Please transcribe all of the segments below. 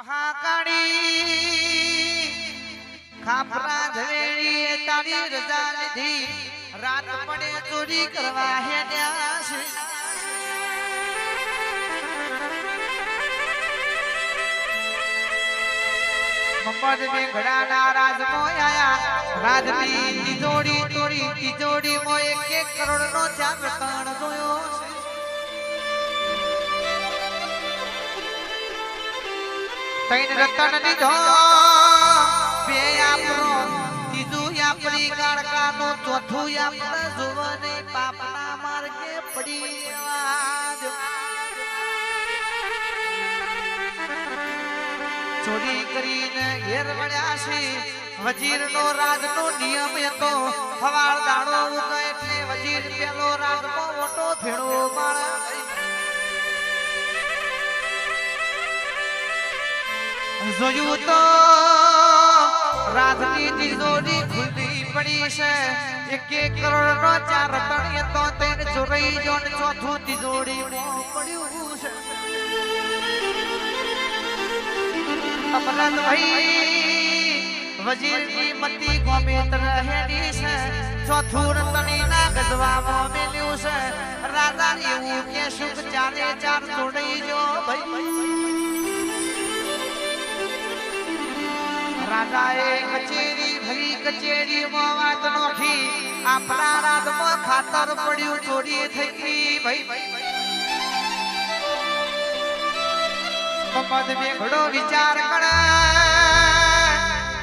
મહાકાળી ખાપરા ઝવેરીએ તારી રજા લીધી. રાત પડે ચોરી કરવા હેડ્યા છે. મમ્મદ મેં ઘડાના રાજમો આયા. રાજની તિજોડી તોડી તિજોડી મો એક એક કરોડ નો રતણ જોયો છે. તૈન રતન લીધો બે આપણો, ત્રીજું આપણી કાળકાનો ચોથું આપણે જોવને પાપના માર્ગે પડી ચોરી કરીને ઘેર વળ્યા છે. વજીરનો રાજનો નિયમ હતો. હવાળ દાડો ઉગે એટલે વજીર પેલો રાજનો મોટો ભેળો માણસ. જોયું તો રાજની તિજોરી ખુલ્લી પડી છે. એક એક કરોડ નો ચાર તણીએ તો તેને ચોરાઈ જો ને ચોથું તિજોરી પડ્યું છે. અમરત ભાઈ વજીરની મતી ગોમેત્ર હેડી છે. ચોથું રતણી ના ગજવામાં મેલ્યું છે. રાજા એવું કે સુખ ચારે ચાર જોડાઈ જો ભાઈ. રાજાએ કચેરી, ભરી કચેરીમાં વાત નોખી. આપણા રાજમાં ખાતર પડ્યું ચોરી થઈ ગઈ ભાઈ. મમ્મદ બેઘડો વિચાર કરે.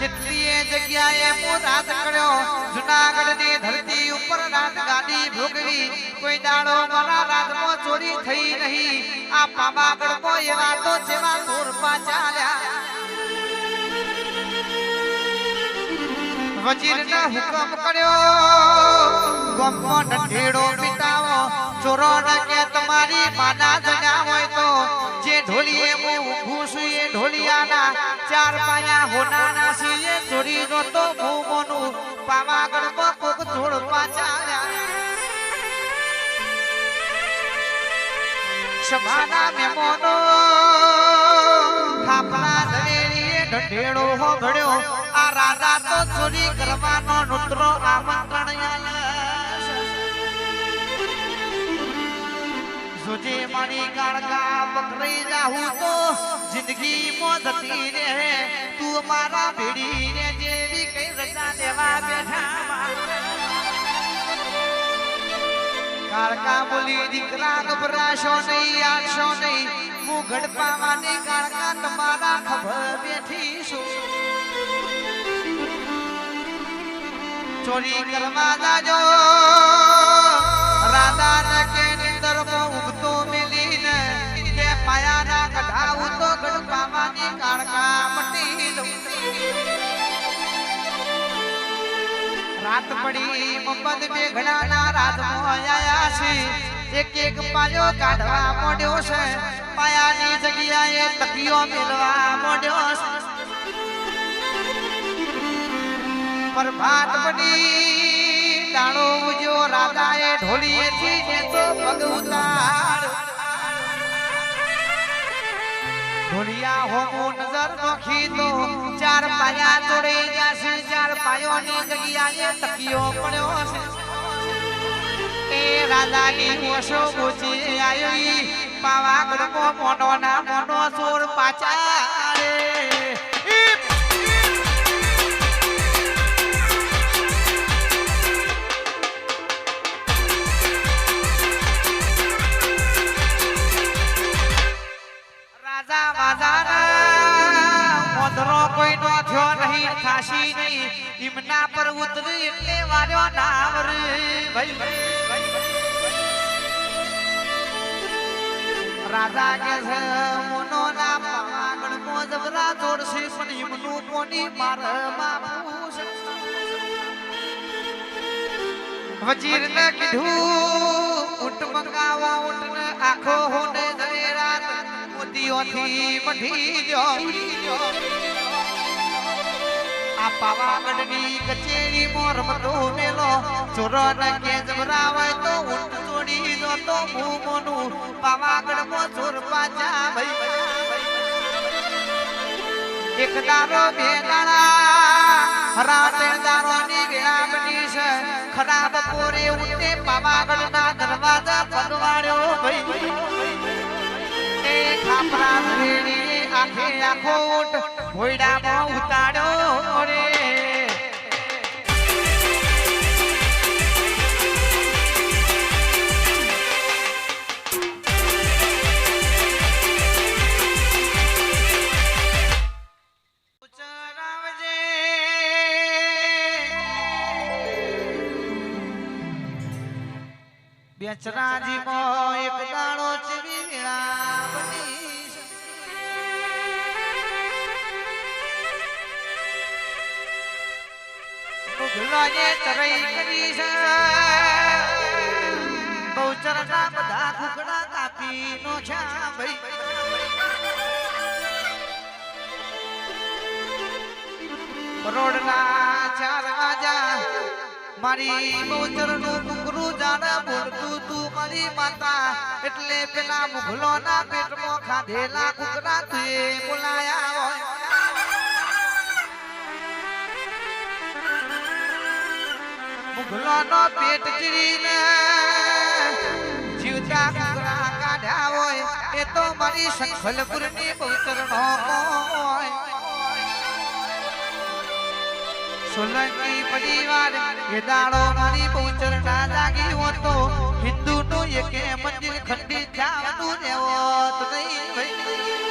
જેટલી જગ્યાએ હું રાત કર્યો જુનાગઢની ધરતી ઉપર રાત ગાડી ભોગવી. કોઈ દાડો મારા રાજમાં ચોરી થઈ નહીં. આ પાવાગઢમાં એવા તો જેવા દૂર ચાલ્યા વજીરને હુકમ કર્યો. ગમો ઢેડો પીતાવો ચોરો કે તમારી માના જગ્યા હોય તો જે ઢોલીએ હું ઊભું એ ઢોલિયાના ચાર પાયા હોનાના છીએ ચોરી નો તો હું મોનું. પાવાગઢમાં કોક ધોળ પાછા સભાના મેમોનો થાપના ધરેલીએ હો હોભળ્યો આ રાજા તો ચોરી કરવાનો નુતરો આમંત્રણ જોજે મારી ગાળગા પકડી જાહું તો જિંદગી મોજતી રહે. તું મારા ભેડી રે જેવી કઈ રજા દેવા બેઠા. કાળકા બોલી, દીકરા ગભરાશો નહીં આશો નહીં. હું ગડપાવાની કાળકા તમારા ખબર બેઠી છું ચોરી કરવા જાજો. રાધા ને કે નિંદર ઉગતો મિલીને કે માયાના કઢાવું તો ગડપાવાની કાળકા મટી રાત પડી મમ્મદ બેઘડાના રાતમાં આયા છે. એક એક પાયો કાઢવા મોડ્યો છે. પાયાની જગ્યાએ તકિયો મેળવા મોડ્યો પ્રભાત બની દાણો ઉજ્યો રાધાએ ઢોલીએથી જે તો પગ ઉતાર ઢોલિયા હોમો નજર નોખી તો ચાર પાયા જોડે જાશે ચાર પાયોની જગ્યાએ તકિયો પડ્યો છે એ રાધાની ઓશો ગોચી આવી પાવાગઢમાં મોનો ના મોનો સુર પાછા રાજા કે છે. મોનો ના પાગણ મો જબરા તોડશે પણ ઇમનું કોની માર માપુસ વજીર ને કીધું ઊંટ મંગાવા ઊંટ ને આખો હોને જવેરાત મોતીઓથી મઢી દ્યો આ પાવાગઢની કચેરી મોર મતો મેલો ચોરો ને કે જબરાવાય તો ઊંટ પાવાગઢ મો ચોર પાછા ભાઈ એક દારો છે. ખરાબ પોરે ઉઠે પાવાગઢના દરવાજા પદવાડ્યો ભાઈ આખે આખો ઊંટ ભોયડામાં ઉતાડો રે ચરાવજે. મુઘલોએ તરઈ કરી છે. બહુચરના બધા કુકડા કાપી નો છે કરોડના ચાર વાજા મારી બહુચરનું કુકરું જાણે બોલતું તું મારી માતા. એટલે પેલા મુઘલોના પેટમાં ખાધેલા કુકરા તુએ બોલાયા હોય. મુઘલોનો પેટ ચીરીને જીવતા કુકરા કાઢ્યા હોય, એ તો મારી સંખલપુરની પવિત્રનો હોય. સોલંકી પરિવાર એ દાડો મારી પહોંચર ના લાગી હોતો હિન્દુ નું એકે મંદિર ખંડિત થવાનું રહેવો નહીં.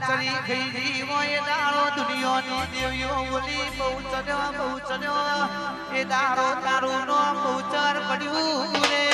તન દાડો દુનિયાની દેવીઓ બોલી પહોંચર્યો પહોંચર્યો એ દારો તારું નો પહોંચર પડ્યું રે.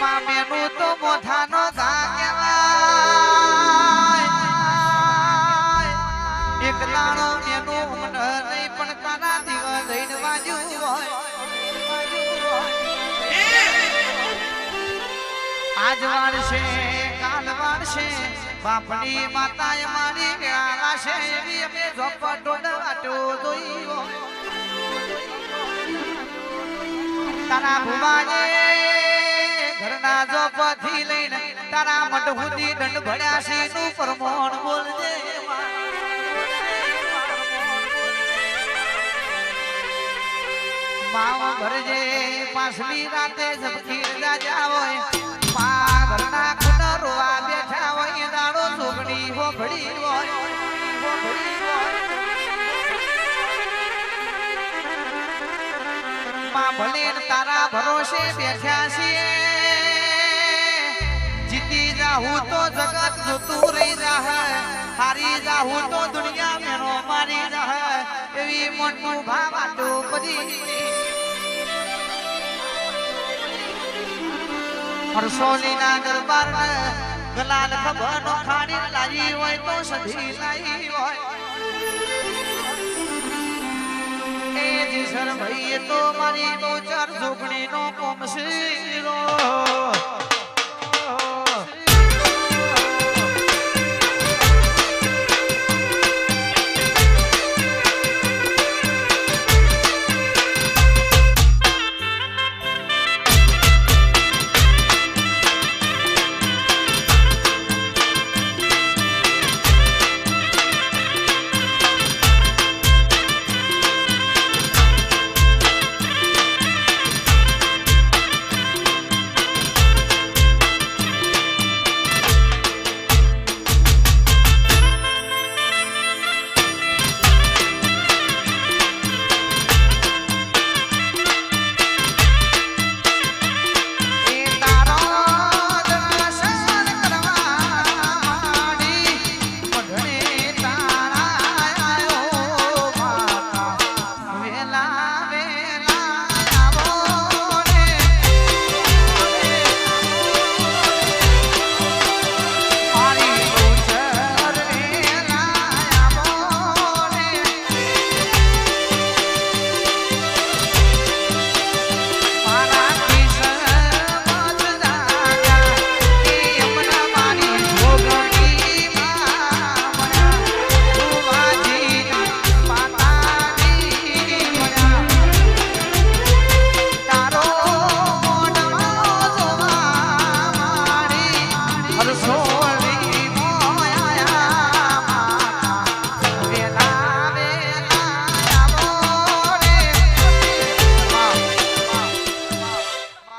મામેનું તો મોઢાનો ધા કહેવાય. એક દાણો મેનું ઊંઘ નહીં, પણ તારા દિવસ દઈને વાજ્યું હોય. આજ છે કાલ વાળશે બાપની માતાએ મારી વેળા છે એવી અમે ઝોપટો વાટો દોઈ તારા ભુવાને ઘરના ઝોપથી લઈને તારા મઢ સુધી દંડ ભર્યા છે નું પરમોણ બોલજે. માવો ભરજે પાછલી રાતે ઝબકી રાજા હોય પા ઘરના રોવા બેઠા હોય, દાડો સુગડી હોફડી હોય. હો ભડી હોયમાં ભલે તારા ભરોસે બેઠ્યા છીએ, જીતી જાહું તો જગત જોતું રહી જાહે, હારી જાહું તો દુનિયા મેરો મારી જાહે, એવી મોટું ભાવાટો બધી હરસોલીના દરબાર ગલાલ ખબર નો ખાડી લાવી હોય તો સધી લાવી હોય. એ જીસર ભાઈ તો મારી બોચર જોગણી નો કોમશીરો